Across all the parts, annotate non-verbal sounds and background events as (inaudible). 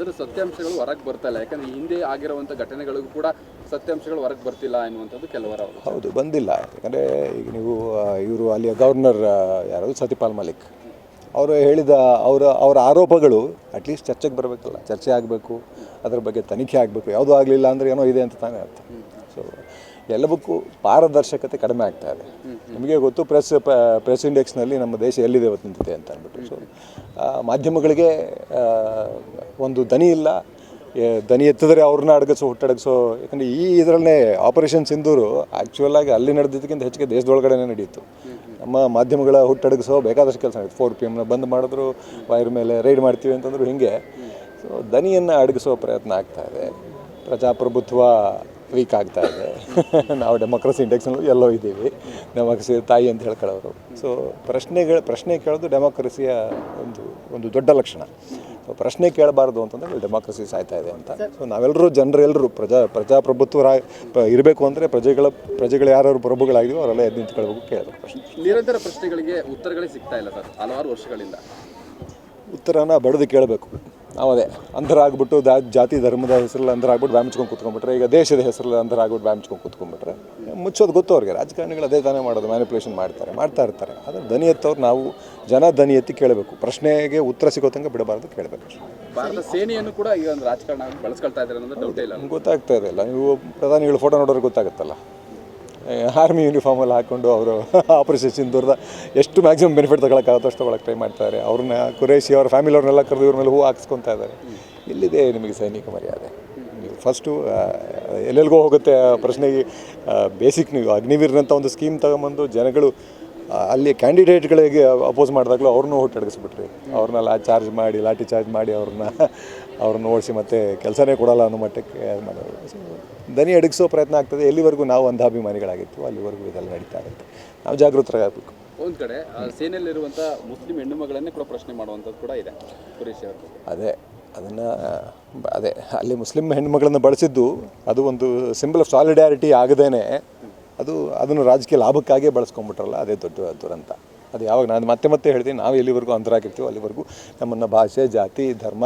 ಅದರ ಸತ್ಯಾಂಶಗಳು ಹೊರಗೆ ಬರ್ತಾ ಇಲ್ಲ. ಯಾಕಂದ್ರೆ ಹಿಂದೆ ಆಗಿರುವಂಥ ಘಟನೆಗಳಿಗೂ ಕೂಡ ಸತ್ಯಾಂಶಗಳು ಹೊರಗೆ ಬರ್ತಿಲ್ಲ ಎನ್ನುವಂಥದ್ದು ಕೆಲವರ. ಹೌದು, ಬಂದಿಲ್ಲ. ಯಾಕಂದರೆ ಈಗ ನೀವು ಇವರು ಅಲ್ಲಿಯ ಗವರ್ನರ್ ಯಾರು? ಸತ್ಯಪಾಲ್ ಮಲಿಕ್ ಅವರು ಹೇಳಿದ ಅವರ ಅವರ ಆರೋಪಗಳು ಅಟ್ಲೀಸ್ಟ್ ಚರ್ಚೆಗೆ ಬರಬೇಕಲ್ಲ. ಚರ್ಚೆ ಆಗಬೇಕು, ಅದರ ಬಗ್ಗೆ ತನಿಖೆ ಆಗಬೇಕು. ಯಾವುದೂ ಆಗಲಿಲ್ಲ ಅಂದರೆ ಏನೋ ಇದೆ ಅಂತ ತಾನೇ ಅರ್ಥ. ಸೊ ಎಲ್ಲವಕ್ಕೂ ಪಾರದರ್ಶಕತೆ ಕಡಿಮೆ ಆಗ್ತಾ ಇದೆ. ನಿಮಗೆ ಗೊತ್ತು ಪ್ರೆಸ್ ಪ್ರೆಸ್ ಇಂಡೆಕ್ಸ್ನಲ್ಲಿ ನಮ್ಮ ದೇಶ ಎಲ್ಲಿದೆ ಇವತ್ತು ಅಂತ ಅಂದ್ಬಿಟ್ಟು. ಸೊ ಮಾಧ್ಯಮಗಳಿಗೆ ಒಂದು ದನಿ ಇಲ್ಲ. ದನಿ ಎತ್ತಿದ್ರೆ ಅವ್ರನ್ನ ಅಡಗಿಸೋ ಹುಟ್ಟಡಗಿಸೋ ಯಾಕಂದರೆ ಈ ಇದರಲ್ಲೇ ಆಪರೇಷನ್ ಸಿಂಧೂರು ಆ್ಯಕ್ಚುಯಲ್ ಆಗಿ ಅಲ್ಲಿ ನಡೆದಿದ್ದಕ್ಕಿಂತ ಹೆಚ್ಚಿಗೆ ದೇಶದೊಳಗಡೆನೇ ನಡೆಯಿತು ನಮ್ಮ ಮಾಧ್ಯಮಗಳ ಹುಟ್ಟಡಗಿಸೋ ಬೇಕಾದಷ್ಟು ಕೆಲಸ ನಡೀತು ಫೋರ್ ಪಿ ಎಮ್ನ ಬಂದ್ ಮಾಡಿದ್ರು, ವೈರ್ ಮೇಲೆ ರೈಡ್ ಮಾಡ್ತೀವಿ ಅಂತಂದ್ರು ಹಿಂಗೆ. ಸೊ ದನಿಯನ್ನು ಅಡಗಿಸೋ ಪ್ರಯತ್ನ ಆಗ್ತಾ ಇದೆ. ಪ್ರಜಾಪ್ರಭುತ್ವ ವೀಕ್ ಆಗ್ತಾ ಇದೆ. (laughs) ನಾವು ಡೆಮೋಕ್ರಸಿ ಇಂಡೆಕ್ಸ್ನಲ್ಲೂ ಎಲ್ಲೋ ಇದ್ದೀವಿ. ಡೆಮೋಕ್ರಸಿ ತಾಯಿ ಅಂತ ಹೇಳ್ಕೊಳ್ಳೋರು. ಸೊ ಪ್ರಶ್ನೆಗಳು, ಪ್ರಶ್ನೆ ಕೇಳೋದು ಡೆಮೋಕ್ರಸಿಯ ಒಂದು ಒಂದು ದೊಡ್ಡ ಲಕ್ಷಣ. ಸೊ ಪ್ರಶ್ನೆ ಕೇಳಬಾರ್ದು ಅಂತಂದ್ರೆ ಡೆಮಾಕ್ರಸಿ ಸಾಯ್ತಾ ಇದೆ ಅಂತ. ಸೊ ನಾವೆಲ್ಲರೂ ಜನರೆಲ್ಲರೂ ಪ್ರಜಾ ಪ್ರಜಾಪ್ರಭುತ್ವ ಇರಬೇಕು ಅಂದರೆ ಪ್ರಜೆಗಳ ಪ್ರಜೆಗಳು ಯಾರು ಪ್ರಭುಗಳಾಗಿದೆಯೋ ಅವರೆಲ್ಲ ಎದ್ದು ನಿಂತ್ಕೊಳ್ಬೇಕು ಕೇಳಬೇಕು ಪ್ರಶ್ನೆ. ನಿರಂತರ ಪ್ರಶ್ನೆಗಳಿಗೆ ಉತ್ತರಗಳೇ ಸಿಗ್ತಾ ಇಲ್ಲ ಸರ್ ಹಲವಾರು ವರ್ಷಗಳಿಂದ. ಉತ್ತರನ ಬಡಿದು ಕೇಳಬೇಕು. ನಾವು ಅದೇ ಅಂಧರ ಆಗ್ಬಿಟ್ಟು ದಾ ಜಾತಿ ಧರ್ಮದ ಹೆಸರಲ್ಲಿ ಅಂಧರ ಆಗ್ಬಿಟ್ಟು ಬ್ಯಾಮಿಚ್ಕೊಂಡು ಕುತ್ಕೊಂಡ್ಬಿಟ್ರೆ ಈಗ ದೇಶದ ಹೆಸರಲ್ಲಿ ಅಂಧರ ಆಗ್ಬಿಟ್ಟು ಬ್ಯಾಮ್ ಮುಚ್ಕೊಂಡು ಕೂತ್ಕೊಂಡ್ಬಿಟ್ರೆ ಮುಚ್ಚೋದು ಗೊತ್ತು ಅವ್ರಿಗೆ. ರಾಜಕಾರಣಿಗಳು ಅದೇ ತಾನೇ ಮಾಡೋದು ಮ್ಯಾನಿಪುಲೇಷನ್ ಮಾಡ್ತಾರೆ ಮಾಡ್ತಾ ಇರ್ತಾರೆ. ಆದರೆ ದನಿ ಎತ್ತವ್ರು ನಾವು ಜನ ದನಿ ಎತ್ತಿ ಕೇಳಬೇಕು. ಪ್ರಶ್ನೆಗೆ ಉತ್ತರ ಸಿಗೋ ತನಕ ಬಿಡಬಾರ್ದು ಕೇಳಬೇಕು. ಭಾರತ ಸೇನೆಯನ್ನು ಕೂಡ ಈಗ ಒಂದು ರಾಜಕಾರಣ ಬಳಸ್ಕೊಳ್ತಾ ಇದ್ದಾರೆ ಅನ್ನೋದು ಡೌಟೇ ಇಲ್ಲ ಗೊತ್ತಾಗ್ತಾ ಇದೆಲ್ಲ ನೀವು ಪ್ರಧಾನಿಗಳು ಫೋಟೋ ನೋಡೋರು ಗೊತ್ತಾಗುತ್ತಲ್ಲ. ಆರ್ಮಿ ಯೂನಿಫಾರ್ಮಲ್ಲಿ ಹಾಕ್ಕೊಂಡು ಅವರು ಆಪರೇಷನ್ (laughs) ಸಿಂಧೂರದ ಎಷ್ಟು ಮ್ಯಾಕ್ಸಿಮಮ್ ಬೆನಿಫಿಟ್ ತಗೊಳಕ್ಕಾಗುತ್ತೋ ಅಷ್ಟು ತಗೊಳಕ್ಕೆ ಟ್ರೈ ಮಾಡ್ತಾರೆ ಅವ್ರನ್ನ ಕುರೇಶಿ ಅವ್ರ ಫ್ಯಾಮಿಲಿ ಅವ್ರನ್ನೆಲ್ಲ ಕರೆದು ಇವ್ರ ಮೇಲೆ ಹೂ ಹಾಕ್ಸ್ಕೊತಾ ಇದ್ದಾರೆ ಇಲ್ಲಿದೆ ನಿಮಗೆ ಸೈನಿಕ ಮರ್ಯಾದೆ. ಫಸ್ಟು ಎಲ್ಲೆಲ್ಲಿಗೋ ಹೋಗುತ್ತೆ ಆ ಪ್ರಶ್ನೆಗೆ ಬೇಸಿಕ್ ನೀವು ಅಗ್ನಿವೀರ್ನಂಥ ಒಂದು ಸ್ಕೀಮ್ ತಗೊಂಬಂದು ಜನಗಳು ಅಲ್ಲಿ ಕ್ಯಾಂಡಿಡೇಟ್ಗಳಿಗೆ ಅಪೋಸ್ ಮಾಡಿದಾಗಲೂ ಅವ್ರನ್ನೂ ಅವ್ರನ್ನ ಲಾ ಚಾರ್ಜ್ ಮಾಡಿ ಲಾಠಿ ಚಾರ್ಜ್ ಮಾಡಿ ಅವ್ರನ್ನ ಅವ್ರನ್ನ ಓಡಿಸಿ ಮತ್ತೆ ಕೆಲಸನೇ ಕೊಡಲ್ಲ ಅನ್ನೋ ಮಟ್ಟಕ್ಕೆ ದನಿ ಅಡಗಿಸೋ ಪ್ರಯತ್ನ ಆಗ್ತದೆ. ಎಲ್ಲಿವರೆಗೂ ನಾವು ಅಂಧಾಭಿಮಾನಿಗಳಾಗಿತ್ತು ಅಲ್ಲಿವರೆಗೂ ಇದೆಲ್ಲ ನಡೀತಾ ಇರುತ್ತೆ. ನಾವು ಜಾಗೃತರಾಗಬೇಕು. ಒಂದು ಕಡೆ ಸೇನೆಯಲ್ಲಿರುವಂಥ ಮುಸ್ಲಿಂ ಹೆಣ್ಣು ಮಗಳನ್ನೇ ಕೂಡ ಪ್ರಶ್ನೆ ಮಾಡುವಂಥದ್ದು ಕೂಡ ಇದೆ. ಅವರು ಅದೇ. ಅದನ್ನು, ಅದೇ, ಅಲ್ಲಿ ಮುಸ್ಲಿಂ ಹೆಣ್ಮಗಳನ್ನು ಬಳಸಿದ್ದು ಅದು ಒಂದು ಸಿಂಬಲ್ ಆಫ್ ಸಾಲಿಡ್ಯಾರಿಟಿ ಆಗದೇನೆ. ಅದು, ಅದನ್ನು ರಾಜಕೀಯ ಲಾಭಕ್ಕಾಗೇ ಬಳಸ್ಕೊಂಬಿಟ್ರಲ್ಲ ಅದೇ ದೊಡ್ಡ ದುರಂತ. ಅದು ಯಾವಾಗ ನಾನು ಮತ್ತೆ ಮತ್ತೆ ಹೇಳ್ತೀನಿ, ನಾವು ಎಲ್ಲಿವರೆಗೂ ಅಂತರಾಗಿರ್ತೀವೋ ಅಲ್ಲಿವರೆಗೂ ನಮ್ಮನ್ನು ಭಾಷೆ, ಜಾತಿ, ಧರ್ಮ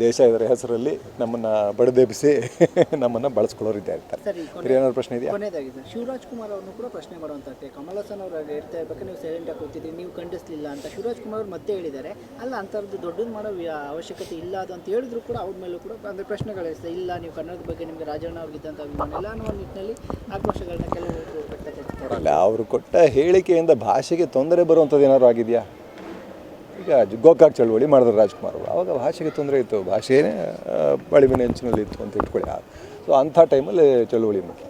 ದೇಶ ಇದರ ಹೆಸರಲ್ಲಿ ನಮ್ಮನ್ನು ಬಡದೆಬ್ಬಿಸಿ (laughs) ನಮ್ಮನ್ನು ಬಳಸ್ಕೊಳ್ಳೋ ರೀತಿ ಇರ್ತಾರೆ. ಸರಿ ಏನಾದ್ರು ಪ್ರಶ್ನೆ ಇದೆಯಾ? ಕೊನೆಯದಾಗಿ ಸರ್ ಶಿವರಾಜ್ ಕುಮಾರ್ ಅವ್ರನ್ನು ಕೂಡ ಪ್ರಶ್ನೆ ಮಾಡುವಂಥದ್ದೇ ಕಮಲ್ ಹಾಸನ್ ಅವರು ಹೇಳ್ತಾ ಇರ್ಬೇಕು ನೀವು ಸೈಲೆಂಟಾಗಿ ಕೂತಿದ್ದೀರಿ ನೀವು ಖಂಡಿಸ್ಲಿಲ್ಲ ಅಂತ ಶಿವರಾಜ್ ಕುಮಾರ್ ಅವರು ಮತ್ತೆ ಹೇಳಿದ್ದಾರೆ. ಅಲ್ಲ ಅಂಥದ್ದು ದೊಡ್ಡದು ಮಾಡೋ ಅವಶ್ಯಕತೆ ಇಲ್ಲ ಅದು ಅಂತ ಹೇಳಿದ್ರು ಕೂಡ ಅವ್ರ ಮೇಲೂ ಕೂಡ ಅಂದರೆ ಪ್ರಶ್ನೆಗಳು ಇಲ್ಲ ನೀವು ಕನ್ನಡದ ಬಗ್ಗೆ ನಿಮಗೆ ರಾಜಣ್ಣ ಅವ್ರಿಗಿದ್ದಂಥ ಅಭಿಮಾನ ಇಲ್ಲ ಅನ್ನೋ ನಿಟ್ಟಿನಲ್ಲಿ ಆಕ್ರೋಶಗಳನ್ನ ಕೆಲವರು ಅವರು ಕೊಟ್ಟ ಹೇಳಿಕೆಯಿಂದ ಭಾಷೆಗೆ ತೊಂದರೆ ಬರುವಂಥದ್ದು ಏನಾದ್ರು ಆಗಿದೆಯಾ? ಈಗ ಗೋಕಾಕ್ ಚಳವಳಿ ಮಾಡಿದ್ರು ರಾಜ್ಕುಮಾರ್ ಅವರು. ಭಾಷೆಗೆ ತೊಂದರೆ ಇತ್ತು. ಭಾಷೆನೇ ಹೆಂಚಿನಲ್ಲಿ ಇತ್ತು ಅಂತ ಇಟ್ಕೊಳ್ಳಿ. ಸೊ ಅಂಥ ಟೈಮಲ್ಲಿ ಚಳುವಳಿ ಮುಖ್ಯ.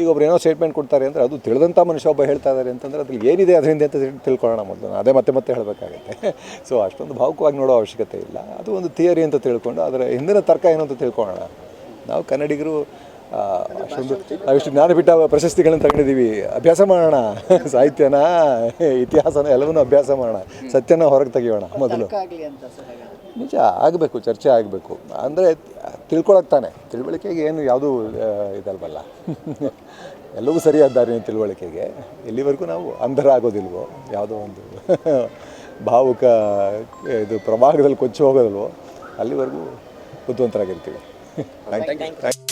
ಈಗ ಒಬ್ರು ಏನೋ ಸ್ಟೇಟ್ಮೆಂಟ್ ಕೊಡ್ತಾರೆ ಅಂದರೆ ಅದು ತಿಳಿದಂಥ ಮನುಷ್ಯ ಒಬ್ಬ ಹೇಳ್ತಾ ಇದ್ದಾರೆ ಅಂತಂದರೆ ಅದ್ರಲ್ಲಿ ಏನಿದೆ ಅದರಿಂದ ಅಂತ ತಿಳ್- ತಿಳ್ಕೊಳ್ಳೋಣ ಮೊದಲು. ಅದೇ ಮತ್ತೆ ಮತ್ತೆ ಹೇಳಬೇಕಾಗುತ್ತೆ. (laughs) ಸೊ ಅಷ್ಟೊಂದು ಭಾವುಕವಾಗಿ ನೋಡೋ ಅವಶ್ಯಕತೆ ಇಲ್ಲ. ಅದು ಒಂದು ಥಿಯರಿ ಅಂತ ತಿಳ್ಕೊಂಡು, ಅದರ ಹಿಂದಿನ ತರ್ಕ ಏನು ಅಂತ ತಿಳ್ಕೊಳ್ಳೋಣ. ನಾವು ಕನ್ನಡಿಗರು ಅಷ್ಟೊಂದು ನಾವಿಷ್ಟು ಜ್ಞಾನಪೀಠ ಪ್ರಶಸ್ತಿಗಳನ್ನು ತಗೊಂಡಿದ್ದೀವಿ. ಅಭ್ಯಾಸ ಮಾಡೋಣ ಸಾಹಿತ್ಯನ ಇತಿಹಾಸನ ಎಲ್ಲವನ್ನೂ ಅಭ್ಯಾಸ ಮಾಡೋಣ. ಸತ್ಯನ ಹೊರಗೆ ತೆಗಿಯೋಣ ಮೊದಲು. ನಿಜ ಆಗಬೇಕು ಚರ್ಚೆ ಆಗಬೇಕು. ಅಂದರೆ ತಿಳ್ಕೊಳಕ್ಕೆ ತಾನೆ. ತಿಳುವಳಿಕೆಗೆ ಏನು ಯಾವುದೂ ಇದಲ್ವಲ್ಲ. ಎಲ್ಲವೂ ಸರಿಯಾದ ದಾರಿನ ತಿಳುವಳಿಕೆಗೆ. ಎಲ್ಲಿವರೆಗೂ ನಾವು ಅಂಧರ ಆಗೋದಿಲ್ವೋ ಯಾವುದೋ ಒಂದು ಭಾವುಕ ಇದು ಪ್ರವಾಹದಲ್ಲಿ ಕೊಚ್ಚಿ ಹೋಗೋದಿಲ್ವೋ ಅಲ್ಲಿವರೆಗೂ ಬುದ್ಧಿವಂತರಾಗಿರ್ತೀವಿ. Thank you